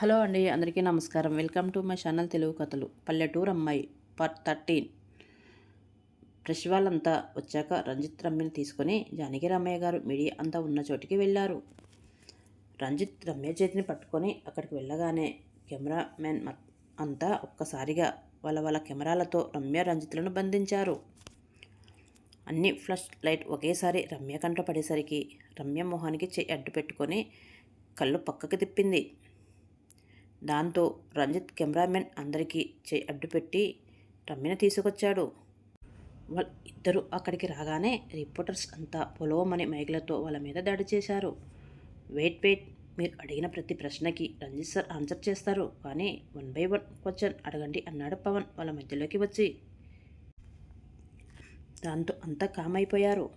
Hello అండి అందరికీ నమస్కారం. Welcome to my channel Telugu కథలు. పల్లెటూరు అమ్మాయి పార్ట్ థర్టీన్ ఫ్రెష్ వాళ్ళంతా వచ్చాక రంజిత్ రమ్యని తీసుకొని జానకి రమ్మయ్య గారు మీడియా అంతా ఉన్న చోటికి వెళ్ళారు. రంజిత్ రమ్య చేతిని పట్టుకొని అక్కడికి వెళ్ళగానే కెమెరామెన్ అంతా ఒక్కసారిగా వాళ్ళ వాళ్ళ కెమెరాలతో రమ్య రంజిత్లను బంధించారు. అన్ని ఫ్లష్ లైట్ ఒకేసారి రమ్య కంట పడేసరికి రమ్య మొహానికి చెయ్యి అడ్డు పెట్టుకొని కళ్ళు పక్కకు తిప్పింది. దాంతో రంజిత్ కెమెరామెన్ అందరికీ చేయి అడ్డుపెట్టి రమ్మిన తీసుకొచ్చాడు. వాళ్ళ ఇద్దరు అక్కడికి రాగానే రిపోర్టర్స్ అంతా పొలవమని మైకులతో వాళ్ళ మీద దాడి చేశారు. వెయిట్ వెయిట్ మీరు అడిగిన ప్రతి ప్రశ్నకి రంజిత్ సార్ ఆన్సర్ చేస్తారు. కానీ వన్ బై వన్ క్వశ్చన్ అడగండి అన్నాడు పవన్ వాళ్ళ మధ్యలోకి వచ్చి. దాంతో అంతా కామ్ అయిపోయారు.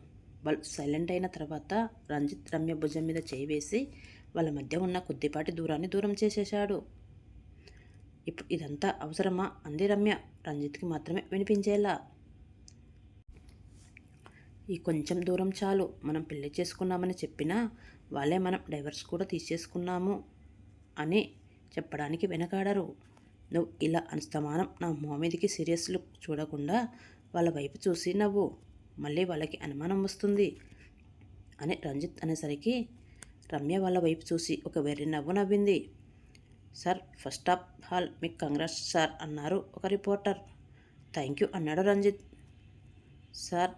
వాళ్ళు సైలెంట్ అయిన తర్వాత రంజిత్ రమ్య భుజం మీద చేయి వేసి వాళ్ళ మధ్య ఉన్న కొద్దిపాటి దూరాన్ని దూరం చేసేశాడు. ఇప్పుడు ఇదంతా అవసరమా? అంది రమ్య. రంజిత్కి మాత్రమే వినిపించేలా. ఈ కొంచెం దూరం చాలు. మనం పెళ్ళి చేసుకున్నామని చెప్పినా వాళ్ళే మనం డైవర్స్ కూడా తీసేసుకున్నాము అని చెప్పడానికి వెనకాడరు. నువ్వు ఇలా అనుస్తమానం నా మోమీదికి సీరియస్ లుక్ చూడకుండా వాళ్ళ వైపు చూసి నవ్వు. మళ్ళీ వాళ్ళకి అనుమానం వస్తుంది అని రంజిత్ అనేసరికి రమ్య వాళ్ళ వైపు చూసి ఒక వెర్రి నవ్వు నవ్వింది. సార్ ఫస్ట్ ఆఫ్ ఆల్ మీకు కంగ్రాట్స్ సార్ అన్నారు ఒక రిపోర్టర్. థ్యాంక్ యూ అన్నాడు రంజిత్. సార్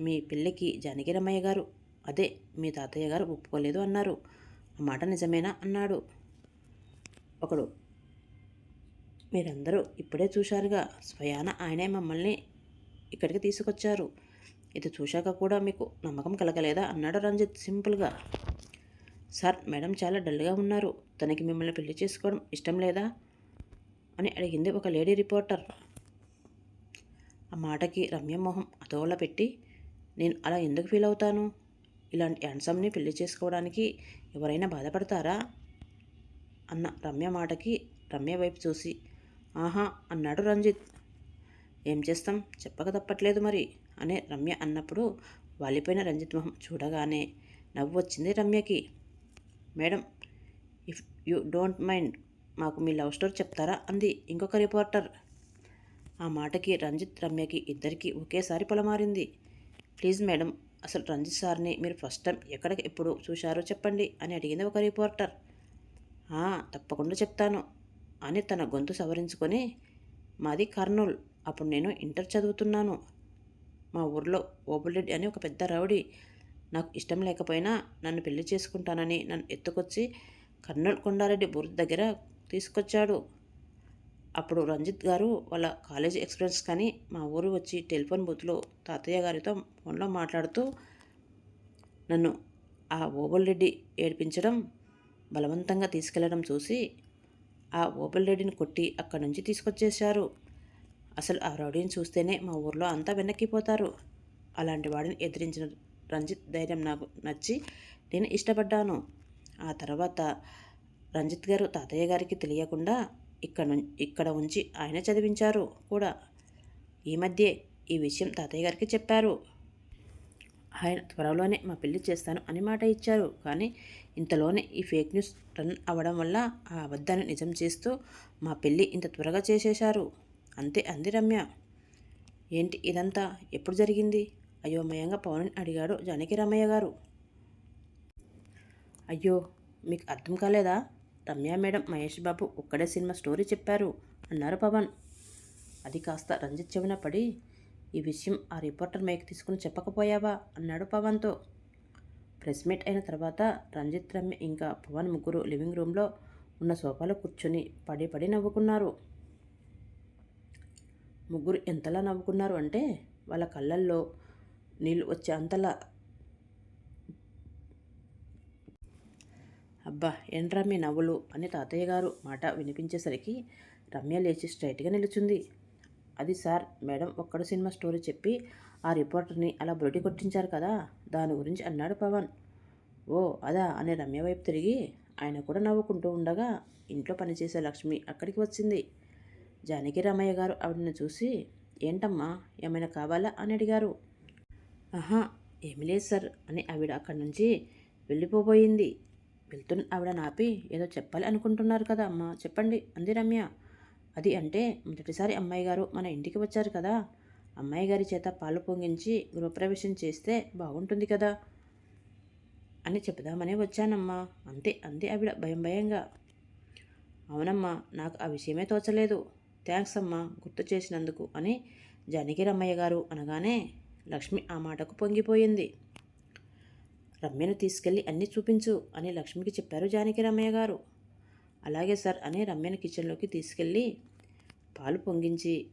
మీ పెళ్ళికి జానకిరమయ్య గారు. అదే మీ తాతయ్య గారు ఒప్పుకోలేదు అన్నారు. ఆ మాట నిజమేనా అన్నాడు. ఒకడు మీరందరూ ఇప్పుడే చూశారుగా స్వయాన ఆయనే మమ్మల్ని ఇక్కడికి తీసుకొచ్చారు. ఇది చూశాక కూడా మీకు నమ్మకం కలగలేదా అన్నాడు రంజిత్ సింపుల్గా. సార్ మేడం చాలా డల్గా ఉన్నారు. తనకి మిమ్మల్ని పెళ్ళి చేసుకోవడం ఇష్టం లేదా? అని అడిగింది ఒక లేడీ రిపోర్టర్. ఆ మాటకి రమ్య మొహం పెట్టి నేను అలా ఎందుకు ఫీల్ అవుతాను? ఇలాంటి యాన్సమ్ని పెళ్ళి చేసుకోవడానికి ఎవరైనా బాధపడతారా? అన్న రమ్య మాటకి రమ్య వైపు చూసి ఆహా అన్నాడు రంజిత్. ఏం చేస్తాం? చెప్పక తప్పట్లేదు మరి అనే రమ్య అన్నప్పుడు వాలిపోయిన రంజిత్ మొహం చూడగానే నవ్వు వచ్చింది రమ్యకి. Madam if you don't mind మాకు మీ లవ్ స్టోరీ చెప్తారా? అంది ఇంకొక రిపోర్టర్. ఆ మాటకి రంజిత్ రమ్యకి ఇద్దరికి ఒకేసారి పొలమారింది. ప్లీజ్ మేడం అసలు రంజిత్ సార్ని మీరు ఫస్ట్ టైం ఎక్కడికి ఎప్పుడు చూశారో చెప్పండి అని అడిగింది ఒక రిపోర్టర్. తప్పకుండా చెప్తాను అని తన గొంతు సవరించుకొని మాది కర్నూల్ అప్పుడు నేను ఇంటర్ చదువుతున్నాను. మా ఊర్లో ఓబులెడ్డి అని ఒక పెద్ద రౌడీ నాకు ఇష్టం లేకపోయినా నన్ను పెళ్ళి చేసుకుంటానని నన్ను ఎత్తుకొచ్చి కర్నూలు కొండారెడ్డి బుర్ దగ్గర తీసుకొచ్చాడు. అప్పుడు రంజిత్ గారు వాళ్ళ కాలేజీ ఎక్స్పీరియన్స్ కానీ మా ఊరు వచ్చి టెలిఫోన్ బూత్లో తాతయ్య గారితో ఫోన్లో మాట్లాడుతూ నన్ను ఆ రెడ్డి ఏడిపించడం బలవంతంగా తీసుకెళ్ళడం చూసి ఆ రెడ్డిని కొట్టి అక్కడి నుంచి తీసుకొచ్చేశారు. అసలు ఆ రౌడీని చూస్తేనే మా ఊర్లో అంతా వెనక్కిపోతారు. అలాంటి వాడిని ఎదిరించిన రంజిత్ ధైర్యం నాకు నచ్చి నేను ఇష్టపడ్డాను. ఆ తర్వాత రంజిత్ గారు తాతయ్య గారికి తెలియకుండా ఇక్కడ ఇక్కడ ఉంచి ఆయన చదివించారు కూడా. ఈ మధ్యే ఈ విషయం తాతయ్య గారికి చెప్పారు. ఆయన త్వరలోనే మా పెళ్ళి చేస్తాను అని మాట ఇచ్చారు. కానీ ఇంతలోనే ఈ ఫేక్ న్యూస్ రన్ అవ్వడం వల్ల ఆ అబద్ధాన్ని నిజం చేస్తూ మా పెళ్ళి ఇంత త్వరగా చేసేశారు. అంతే అంది రమ్య. ఏంటి ఇదంతా? ఎప్పుడు జరిగింది? అయోమయంగా పవన్ అడిగాడు జానకిరామయ్య గారు. అయ్యో మీకు అర్థం కాలేదా? రమ్య మేడం మహేష్ బాబు ఒక్కడే సినిమా స్టోరీ చెప్పారు అన్నారు పవన్. అది కాస్త రంజిత్ చెవిన పడి ఈ విషయం ఆ రిపోర్టర్ మైక్ తీసుకుని చెప్పకపోయావా? అన్నాడు పవన్తో. ప్రెస్ మీట్ అయిన తర్వాత రంజిత్ రమ్య ఇంకా పవన్ ముగ్గురు లివింగ్ రూమ్లో ఉన్న సోఫాలో కూర్చొని పడి పడి నవ్వుకున్నారు. ముగ్గురు ఎంతలా నవ్వుకున్నారు అంటే వాళ్ళ కళ్ళల్లో నీళ్ళు వచ్చే అంతలా. అబ్బా ఏంట్రా మీ నవ్వులు? అని తాతయ్య గారు మాట వినిపించేసరికి రమ్య లేచి స్ట్రైట్గా నిలుచుంది. అది sir madam Okkadu cinema story చెప్పి ఆ రిపోర్టర్ని అలా బొడి కొట్టించారు కదా దాని గురించి అన్నాడు పవన్. ఓ అదా? అని రమ్య వైపు తిరిగి ఆయన కూడా నవ్వుకుంటూ ఉండగా ఇంట్లో పనిచేసే లక్ష్మి అక్కడికి వచ్చింది. జానకి రామయ్య గారు ఆవిడని చూసి ఏంటమ్మా ఏమైనా కావాలా? అని అడిగారు. ఆహా ఏమి లేదు సార్ అని ఆవిడ అక్కడి నుంచి వెళ్ళిపోబోయింది. వెళ్తున్న ఆవిడ నాపి ఏదో చెప్పాలి అనుకుంటున్నారు కదా అమ్మ చెప్పండి అంది రమ్య. అది అంటే మొదటిసారి అమ్మాయి గారు మన ఇంటికి వచ్చారు కదా అమ్మాయి గారి చేత పాలు పొంగించి గృహప్రవేశం చేస్తే బాగుంటుంది కదా అని చెప్దామనే వచ్చానమ్మా. అంతే అంతే ఆవిడ భయం భయంగా. అవునమ్మా నాకు ఆ విషయమే తోచలేదు. థ్యాంక్స్ అమ్మా గుర్తు చేసినందుకు అని జానకిరమ్మయ్య గారు అనగానే లక్ష్మి ఆ మాటకు పొంగిపోయింది. రమ్యను తీసుకెళ్ళి అన్నీ చూపించు అని లక్ష్మికి చెప్పారు జానకి జానకిరమ్మయ్య గారు. అలాగే సార్ అని రమ్యను కిచెన్లోకి తీసుకెళ్ళి పాలు పొంగించి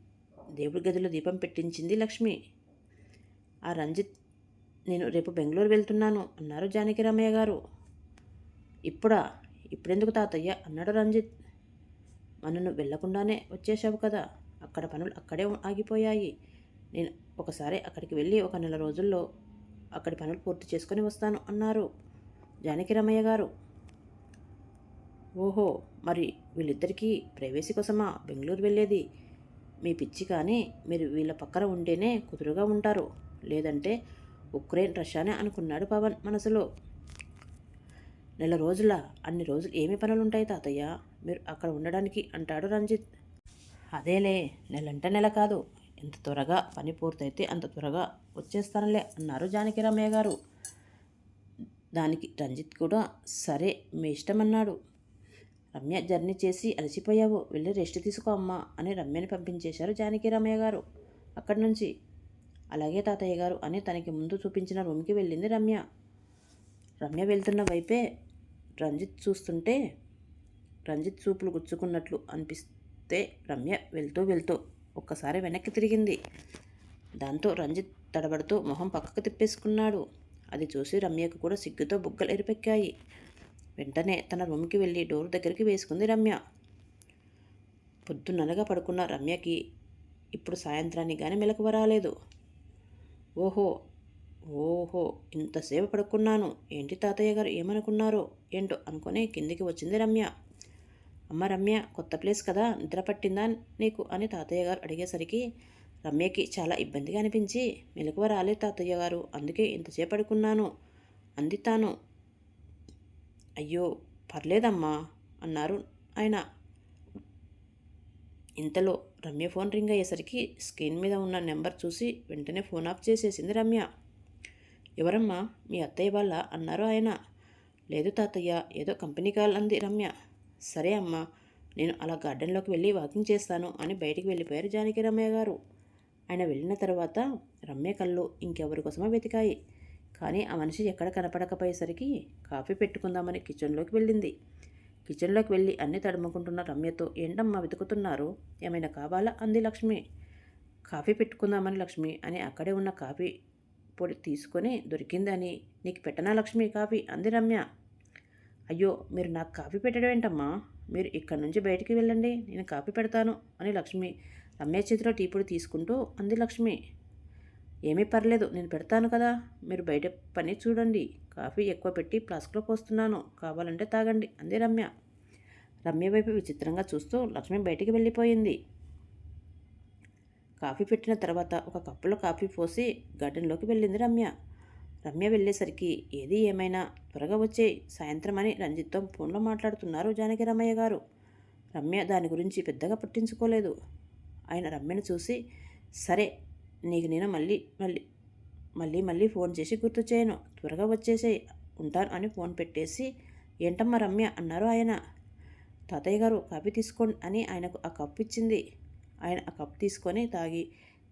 దేవుడి గదిలో దీపం పెట్టించింది లక్ష్మి. ఆ రంజిత్ నేను రేపు బెంగళూరు వెళ్తున్నాను అన్నారు జానకి రమయ్య గారు. ఇప్పుడా? ఇప్పుడెందుకు తాతయ్య? అన్నాడు రంజిత్. మనను వెళ్ళకుండానే వచ్చేసావు కదా. అక్కడ పనులు అక్కడే ఆగిపోయాయి. నేను ఒకసారి అక్కడికి వెళ్ళి ఒక నెల రోజుల్లో అక్కడి పనులు పూర్తి చేసుకొని వస్తాను అన్నారు జానకిరమయ్య గారు. ఓహో మరి వీళ్ళిద్దరికీ ప్రైవేసీ కోసమా? బెంగళూరు వెళ్ళేది? మీ పిచ్చి కానీ మీరు వీళ్ళ పక్కన ఉంటేనే కుదురుగా ఉంటారు. లేదంటే ఉక్రెయిన్ రష్యానే అనుకున్నాడు పవన్ మనసులో. నెల రోజుల? అన్ని రోజులు ఏమి పనులుంటాయి తాతయ్య? మీరు అక్కడ ఉండడానికి అంటాడు రంజిత్. అదేలే నెలంటే నెల కాదు. ఎంత త్వరగా పని పూర్తయితే అంత త్వరగా వచ్చేస్తానులే అన్నారు జానకిరామయ్య గారు. దానికి రంజిత్ కూడా సరే మీ ఇష్టం అన్నాడు. రమ్య జర్నీ చేసి అలసిపోయావు వెళ్ళి రెస్ట్ తీసుకో అమ్మా అని రమ్యని పంపించేశారు జానకిరామయ్య గారు అక్కడి నుంచి. అలాగే తాతయ్య గారు అని తనకి ముందు చూపించిన రూమ్కి వెళ్ళింది రమ్య. రమ్య వెళ్తున్న వైపే రంజిత్ చూస్తుంటే రంజిత్ చూపులు గుచ్చుకున్నట్లు అనిపిస్తే రమ్య వెళ్తూ వెళ్తూ ఒక్కసారి వెనక్కి తిరిగింది. దాంతో రంజిత్ తడబడుతూ మొహం పక్కకు తిప్పేసుకున్నాడు. అది చూసి రమ్యకు కూడా సిగ్గుతో బుగ్గలు ఎరిపెక్కాయి. వెంటనే తన రూమ్కి వెళ్ళి డోర్ దగ్గరికి వేసుకుంది రమ్య. పొద్దున్ననగా పడుకున్న రమ్యకి ఇప్పుడు సాయంత్రానికి కానీ మెలకు రాలేదు ఓహో ఓహో ఇంతసేపు పడుకున్నాను. ఏంటి తాతయ్య గారు ఏమనుకున్నారో ఏంటో అనుకుని కిందికి వచ్చింది రమ్య. అమ్మ రమ్య కొత్త ప్లేస్ కదా నిద్ర పట్టిందా? నీకు అని తాతయ్య గారు అడిగేసరికి రమ్యకి చాలా ఇబ్బందిగా అనిపించి మెలకువ రాలేదు తాతయ్య గారు అందుకే ఇంతసేపు పడుకున్నాను అంది తాను. అయ్యో పర్లేదమ్మా అన్నారు ఆయన. ఇంతలో రమ్య ఫోన్ రింగ్ అయ్యేసరికి స్క్రీన్ మీద ఉన్న నెంబర్ చూసి వెంటనే ఫోన్ ఆఫ్ చేసేసింది రమ్య. ఎవరమ్మా మీ అత్తయ్య వాళ్ళ? అన్నారు ఆయన. లేదు తాతయ్య ఏదో కంపెనీ కాల్ అంది రమ్య. సరే అమ్మా నేను అలా గార్డెన్లోకి వెళ్ళి వాకింగ్ చేస్తాను అని బయటికి వెళ్ళిపోయారు జానకి రమ్య గారు. ఆయన వెళ్ళిన తర్వాత రమ్య కళ్ళు ఇంకెవరి కోసమో వెతికాయి. కానీ ఆ మనిషి ఎక్కడ కనపడకపోయేసరికి కాఫీ పెట్టుకుందామని కిచెన్లోకి వెళ్ళింది. కిచెన్లోకి వెళ్ళి అన్ని తడుముకుంటున్న రమ్యతో ఏంటమ్మా వెతుకుతున్నారు? ఏమైనా కావాలా? అంది లక్ష్మి. కాఫీ పెట్టుకుందామని లక్ష్మి అని అక్కడే ఉన్న కాఫీ పొడి తీసుకొని దొరికిందని నీకు పెట్టనా లక్ష్మి కాఫీ? అంది రమ్య. అయ్యో మీరు నాకు కాఫీ పెట్టడం ఏంటమ్మా? మీరు ఇక్కడి నుంచి బయటికి వెళ్ళండి నేను కాఫీ పెడతాను అని లక్ష్మి రమ్య చేతిలో టీ పొడి తీసుకుంటూ అంది లక్ష్మి. ఏమీ పర్లేదు నేను పెడతాను కదా. మీరు బయట పని చూడండి కాఫీ ఎక్కువ పెట్టి ఫ్లాస్క్లో పోస్తున్నాను కావాలంటే తాగండి అంది రమ్య. రమ్య వైపు విచిత్రంగా చూస్తూ లక్ష్మి బయటికి వెళ్ళిపోయింది. కాఫీ పెట్టిన తర్వాత ఒక కప్పులో కాఫీ పోసి గార్డెన్లోకి వెళ్ళింది రమ్య. రమ్య వెళ్ళేసరికి ఏది ఏమైనా త్వరగా వచ్చే సాయంత్రం అని రంజిత్తో ఫోన్లో మాట్లాడుతున్నారు జానకి రమయ్య గారు. రమ్య దాని గురించి పెద్దగా పట్టించుకోలేదు. ఆయన రమ్యను చూసి సరే నీకు నేను మళ్ళీ మళ్ళీ మళ్ళీ మళ్ళీ ఫోన్ చేసి గుర్తు చేయను త్వరగా వచ్చేసే ఉంటాను అని ఫోన్ పెట్టేసి ఏంటమ్మా రమ్య అన్నారు ఆయన. తాతయ్య గారు కాఫీ తీసుకోండి అని ఆయనకు ఆ కప్పు ఇచ్చింది. ఆయన ఆ కప్పు తీసుకొని తాగి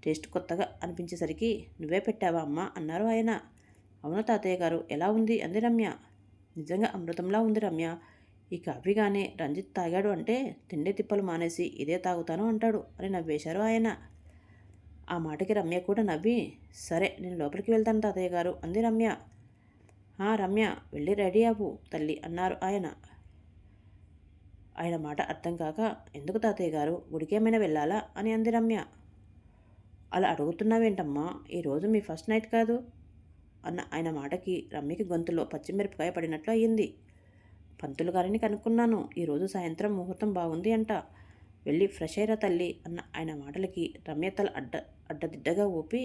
టేస్ట్ కొత్తగా అనిపించేసరికి నువ్వే పెట్టావా అమ్మా అన్నారు ఆయన. అవును తాతయ్య గారు? ఎలా ఉంది? అంది రమ్య. నిజంగా అమృతంలా ఉంది రమ్య. ఈ కాఫీ కానీ రంజిత్ తాగాడు అంటే తిండి తిప్పలు మానేసి ఇదే తాగుతాను అంటాడు అని నవ్వేశారు ఆయన. ఆ మాటకి రమ్య కూడా నవ్వి సరే నేను లోపలికి వెళ్తాను తాతయ్య గారు అంది రమ్య. రమ్య వెళ్ళి రెడీ అవ్వు తల్లి అన్నారు ఆయన. ఆయన మాట అర్థం కాక ఎందుకు తాతయ్య గారు గుడికేమైనా వెళ్ళాలా? అని అంది రమ్య. అలా అడుగుతున్నావేంటమ్మా? ఈరోజు మీ ఫస్ట్ నైట్ కాదు. అన్న ఆయన మాటకి రమ్యకి గొంతులో పచ్చిమిరపకాయ పడినట్లు అయ్యింది పంతులు గారిని కనుక్కున్నాను. ఈరోజు సాయంత్రం ముహూర్తం బాగుంది అంట. వెళ్ళి ఫ్రెష్ అయ్యరా తల్లి అన్న ఆయన మాటలకి రమ్య తల అడ్డ అడ్డదిడ్డగా ఊపి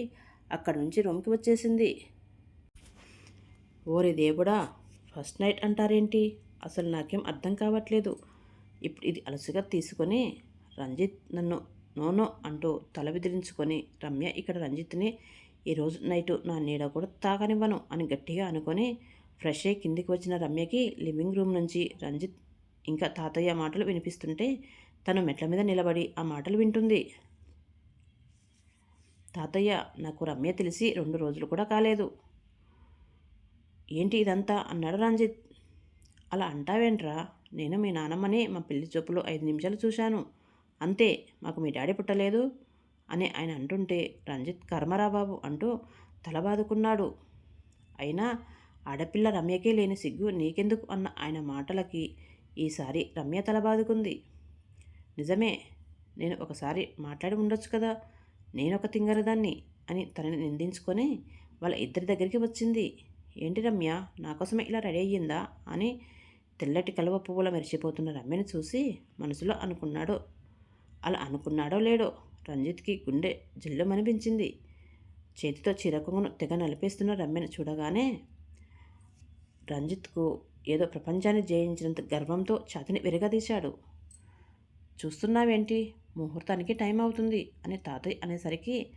అక్కడి నుంచి రూమ్కి వచ్చేసింది. ఓరి దేవుడా ఫస్ట్ నైట్ అంటారేంటి? అసలు నాకేం అర్థం కావట్లేదు. ఇప్పుడు ఇది అలసుగా తీసుకొని రంజిత్ నన్ను నోనో అంటూ తల విదిలించుకొని రమ్య ఇక్కడ రంజిత్ని ఈరోజు నైటు నా నీడ కూడా తాగనివ్వను అని గట్టిగా అనుకొని ఫ్రెష్ అయ్యి కిందికి వచ్చిన రమ్యకి లివింగ్ రూమ్ నుంచి రంజిత్ ఇంకా తాతయ్య మాటలు వినిపిస్తుంటే తను మెట్ల మీద నిలబడి ఆ మాటలు వింటుంది. తాతయ్య నాకు రమ్య తెలిసి రెండు రోజులు కూడా కాలేదు. ఏంటి ఇదంతా? అన్నాడు రంజిత్. అలా అంటావేంట్రా? నేను మీ నానమ్మని మా పెళ్ళి చూపులో ఐదు నిమిషాలు చూశాను. అంతే మాకు మీ డాడీ పుట్టలేదు. అని ఆయన అంటుంటే రంజిత్ కర్మరా బాబు అంటూ తల బాదుకున్నాడు. అయినా ఆడపిల్ల రమ్యకే లేని సిగ్గు నీకెందుకు అన్న ఆయన మాటలకి ఈసారి రమ్య తల బాదుకుంది. నిజమే నేను ఒకసారి మాట్లాడి ఉండొచ్చు కదా నేనొక తింగరదాన్ని అని తనని నిందించుకొని వాళ్ళ ఇద్దరి దగ్గరికి వచ్చింది. ఏంటి రమ్య నా కోసమే ఇలా రెడీ అయ్యిందా అని తెల్లటి కలువ పువ్వుల మెరిచిపోతున్న రమ్యని చూసి మనసులో అనుకున్నాడో అలా అనుకున్నాడో లేడో రంజిత్కి గుండె జిల్లమనిపించింది. చేతితో చిరకొంగును తెగ నలిపేస్తున్న రమ్యను చూడగానే రంజిత్కు ఏదో ప్రపంచాన్ని జయించినంత గర్వంతో ఛాతిని విరగదీశాడు. చూస్తున్నావేంటి? ముహూర్తానికి టైం అవుతుంది అని తాతయ్య అనేసరికి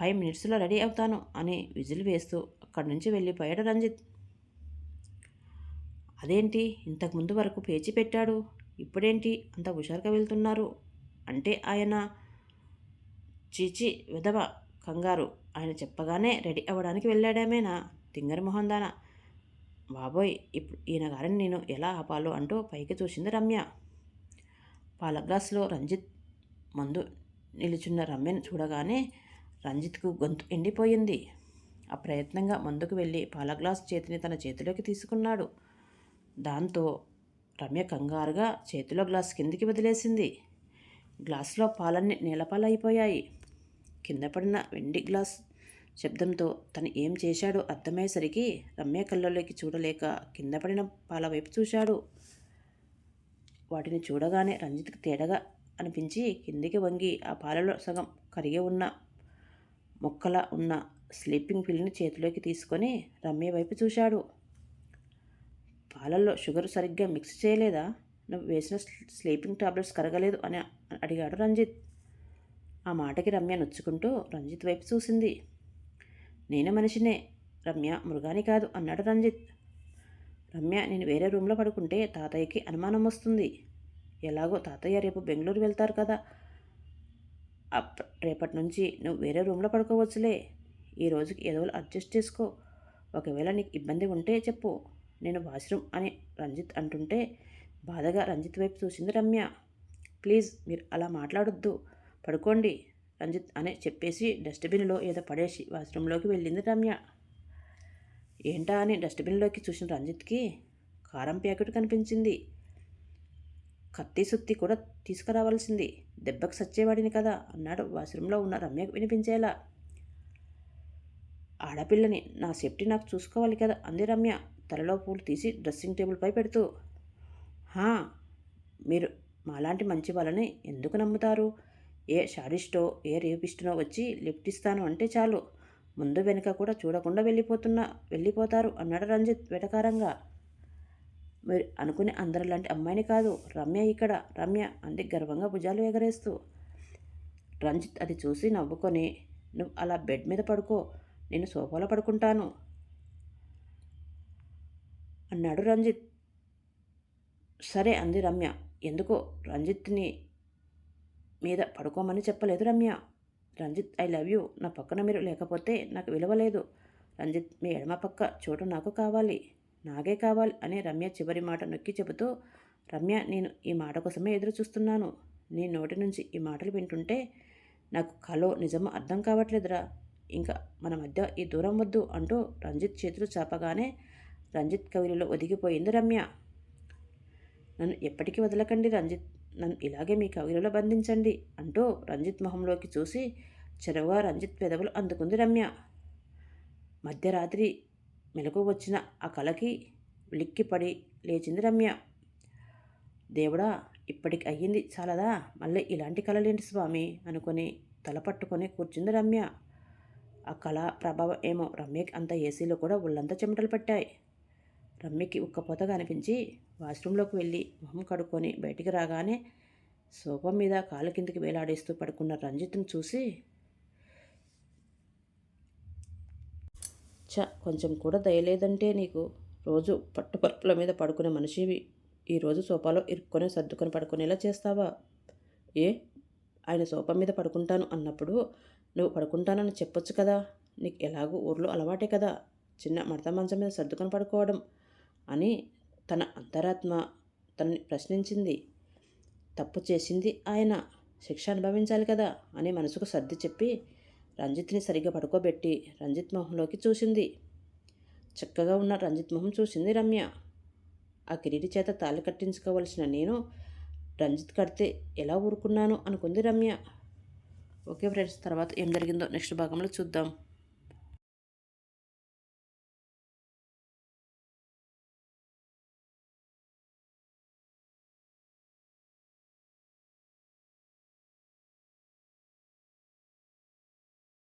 ఫైవ్ మినిట్స్లో రెడీ అవుతాను అని విజిల్ వేస్తూ అక్కడి నుంచి వెళ్ళిపోయాడు రంజిత్. అదేంటి? ఇంతకుముందు వరకు పేచి పెట్టాడు. ఇప్పుడేంటి? అంత హుషారుగా వెళ్తున్నారు అంటే ఆయన చీచి విధవ కంగారు. ఆయన చెప్పగానే రెడీ అవ్వడానికి వెళ్ళాడేమేనా? తింగరి మొహందాన? బాబోయ్ ఇప్పుడు ఈయన గారిని నేను ఎలా ఆపాలో అంటూ పైకి చూసింది రమ్య. పాల గ్లాసులో రంజిత్ మందు నిలుచున్న రమ్యను చూడగానే రంజిత్కు గొంతు ఎండిపోయింది. అప్రయత్నంగా ముందుకు వెళ్ళి పాల గ్లాస్ చేతిని తన చేతిలోకి తీసుకున్నాడు. దాంతో రమ్య కంగారుగా చేతిలో గ్లాస్ కిందికి వదిలేసింది. గ్లాసులో పాలన్నీ నేలపాలైపోయాయి. కింద పడిన వెండి గ్లాస్ శబ్దంతో తను ఏం చేశాడో అర్థమయ్యేసరికి రమ్య కళ్ళలోకి చూడలేక కింద పడిన పాల వైపు చూశాడు. వాటిని చూడగానే రంజిత్కి తేడగా అనిపించి కిందికి వంగి ఆ పాలలో సగం కరిగి ఉన్న మొక్కల ఉన్న స్లీపింగ్ పిల్ని చేతిలోకి తీసుకొని రమ్య వైపు చూశాడు. పాలల్లో షుగర్ సరిగ్గా మిక్స్ చేయలేదా? నువ్వు వేసిన స్లీపింగ్ టాబ్లెట్స్ కరగలేదు అని అడిగాడు రంజిత్. ఆ మాటకి రమ్య నొచ్చుకుంటూ రంజిత్ వైపు చూసింది. నేను మనిషినే. రమ్య మృగాని కాదు అన్నాడు రంజిత్. రమ్య నేను వేరే రూమ్లో పడుకుంటే తాతయ్యకి అనుమానం వస్తుంది. ఎలాగో తాతయ్య రేపు బెంగళూరు వెళ్తారు కదా. అప్ రేపటి నుంచి నువ్వు వేరే రూమ్లో పడుకోవచ్చులే. ఈ రోజుకి ఏదో అడ్జస్ట్ చేసుకో. ఒకవేళ నీకు ఇబ్బంది ఉంటే చెప్పు. నేను వాష్రూమ్ అని రంజిత్ అంటుంటే బాధగా రంజిత్ వైపు చూసింది రమ్య. ప్లీజ్ మీరు అలా మాట్లాడొద్దు. పడుకోండి. రంజిత్ అని చెప్పేసి డస్ట్బిన్లో ఏదో పడేసి వాష్రూమ్లోకి వెళ్ళింది రమ్య. ఏంటా అని డస్ట్బిన్లోకి చూసిన రంజిత్కి కారం ప్యాకెట్ కనిపించింది. కత్తి సుత్తి కూడా తీసుకురావాల్సింది. దెబ్బకు సచ్చేవాడిని కదా అన్నాడు వాష్రూమ్లో ఉన్న రమ్యకు వినిపించేలా. ఆడపిల్లని నా సేఫ్టీ నాకు చూసుకోవాలి కదా అంది రమ్య. తలలో పూలు తీసి డ్రెస్సింగ్ టేబుల్పై పెడుతూ. హా మీరు మాలాంటి మంచి వాళ్ళని ఎందుకు నమ్ముతారు? ఏ షాడిస్టో ఏ రేపిస్టునో వచ్చి లిఫ్ట్ ఇస్తాను అంటే చాలు. ముందు వెనుక కూడా చూడకుండా వెళ్ళిపోతున్నా వెళ్ళిపోతారు అన్నాడు రంజిత్ వెటకారంగా. మీరు అనుకునే అందరిలాంటి అమ్మాయిని కాదు. రమ్య ఇక్కడ రమ్య అంది గర్వంగా భుజాలు ఎగరేస్తూ. రంజిత్ అది చూసి నవ్వుకొని నువ్వు అలా బెడ్ మీద పడుకో నేను సోఫాలో పడుకుంటాను అన్నాడు రంజిత్. సరే అంది రమ్య. ఎందుకో రంజిత్ని మీద పడుకోమని చెప్పలేదు Ramya. Ranjith I love you. నా పక్కన మీరు లేకపోతే నాకు విలువ లేదు రంజిత్ మీ ఎడమ పక్క చోటు నాకు కావాలి. నాగే కావాలి అని రమ్య చివరి మాట నొక్కి చెబుతూ రమ్య నేను ఈ మాట కోసమే ఎదురు చూస్తున్నాను. నీ నోటి నుంచి ఈ మాటలు వింటుంటే నాకు కలో నిజమో అర్థం కావట్లేదురా. ఇంకా మన మధ్య ఈ దూరం వద్దు అంటూ రంజిత్ చేతులు చాపగానే రంజిత్ కవిలిలో ఒదిగిపోయింది రమ్య. నన్ను ఎప్పటికీ వదలకండి రంజిత్. నన్ను ఇలాగే మీ కవిలలో బంధించండి అంటూ రంజిత్ మొహంలోకి చూసి చెరవుగా రంజిత్ పెదవులు అందుకుంది రమ్య. మధ్యరాత్రి మెలకు వచ్చిన ఆ కలకి లిక్కిపడి లేచింది రమ్య. దేవుడా ఇప్పటికి అయ్యింది చాలదా? మళ్ళీ ఇలాంటి కళలేంటి స్వామి? అనుకొని తల పట్టుకొని కూర్చుంది రమ్య. ఆ కళ ప్రభావం ఏమో రమ్యకి అంత ఏసీలో కూడా ఒళ్ళంతా చెమటలు పట్టాయి. రమ్మీకి ఒక్క పొత కనిపించి వాష్రూంలోకి వెళ్ళి మొహం కడుక్కొని బయటికి రాగానే సోఫా మీద కాలు కిందకి వేలాడేస్తూ పడుకున్న రంజిత్ని చూసి చ కొంచెం కూడా దయలేదంటే నీకు రోజు పట్టుపరుపుల మీద పడుకునే మనిషివి. ఈరోజు సోఫాలో ఇరుక్కొని సర్దుకొని పడుకునేలా చేస్తావా? ఏ? ఆయన సోఫా మీద పడుకుంటాను అన్నప్పుడు నువ్వు పడుకుంటానని చెప్పొచ్చు కదా. నీకు ఎలాగో ఊర్లో అలవాటే కదా. చిన్న మడత మంచం మీద సర్దుకొని పడుకోవడం అని తన అంతరాత్మ తనని ప్రశ్నించింది. తప్పు చేసింది ఆయన. శిక్ష అనుభవించాలి కదా అని మనసుకు సర్ది చెప్పి రంజిత్ని సరిగ్గా పడుకోబెట్టి రంజిత్ మొహంలోకి చూసింది. చక్కగా ఉన్న రంజిత్ మొహం చూసింది రమ్య. ఆ కిరీటి చేత తాళి కట్టించుకోవలసిన నేను రంజిత్ కడితే ఎలా ఊరుకున్నాను అనుకుంది రమ్య. ఓకే ఫ్రెండ్స్ తర్వాత ఏం జరిగిందో నెక్స్ట్ భాగంలో చూద్దాం.